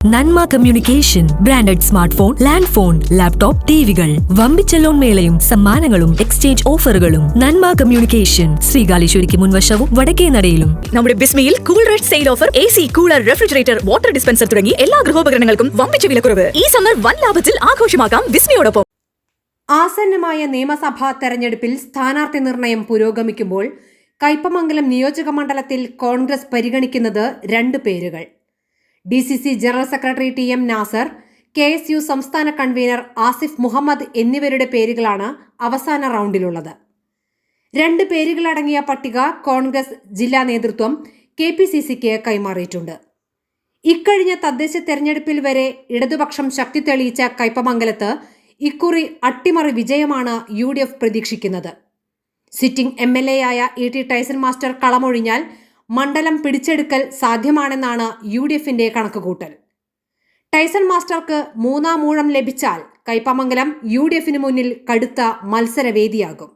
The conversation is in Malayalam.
Nanma communication branded smart phone land phone laptop ടിവികൾ. വമ്പിച്ച ലോൺ മേളയും സമ്മാനങ്ങളും എക്സ്ചേഞ്ച് ഓഫറുകളും. നന്മ കമ്മ്യൂണിക്കേഷൻ ശ്രീകാലേശ്വരിക്ക് മുൻവശവും വടക്കേ നടയിലും. നമ്മുടെ ബിസ്മിയിൽ cool red sale offer A C cooler refrigerator water dispenser തുടങ്ങി എല്ലാ ഗൃഹോപകരണങ്ങൾക്കും വമ്പിച്ച വിലക്കുറവ്. ഈ സമ്മർ വൻ ലാഭത്തിൽ ആഘോഷമാക്കാം ബിസ്മിയോടൊപ്പം. ആസന്നമായ നിയമസഭാ തെരഞ്ഞെടുപ്പിൽ സ്ഥാനാർത്ഥി നിർണയം പുരോഗമിക്കുമ്പോൾ കയ്പമംഗലം നിയോജക മണ്ഡലത്തിൽ കോൺഗ്രസ് പരിഗണിക്കുന്നത് രണ്ട് പേരുകൾ. D C C general secretary T M Nasar K S U സംസ്ഥാന കൺവീനർ ആസിഫ് മുഹമ്മദ് എന്നിവരുടെ പേരുകളാണ് അവസാന റൗണ്ടിലുള്ളത്. രണ്ട് പേരുകളടങ്ങിയ പട്ടിക കോൺഗ്രസ് ജില്ലാ നേതൃത്വം കെ പി സി സിക്ക് കൈമാറിയിട്ടുണ്ട്. ഇക്കഴിഞ്ഞ തദ്ദേശ തെരഞ്ഞെടുപ്പിൽ വരെ ഇടതുപക്ഷം ശക്തി തെളിയിച്ച കയ്പമംഗലത്ത് ഇക്കുറി അട്ടിമറി വിജയമാണ് യു ഡി എഫ് പ്രതീക്ഷിക്കുന്നത്. സിറ്റിംഗ് എം എൽ എ ആയ ഇ ടി ടൈസൺ മാസ്റ്റർ കളമൊഴിഞ്ഞാൽ മണ്ഡലം പിടിച്ചെടുക്കൽ സാധ്യമാണെന്നാണ് യു ഡി എഫിന്റെ കണക്കുകൂട്ടൽ. ടൈസൺ മാസ്റ്റർക്ക് മൂന്നാം മൂഴം ലഭിച്ചാൽ കൈപ്പമംഗലം യു ഡി എഫിന് മുന്നിൽ കടുത്ത മത്സരവേദിയാകും.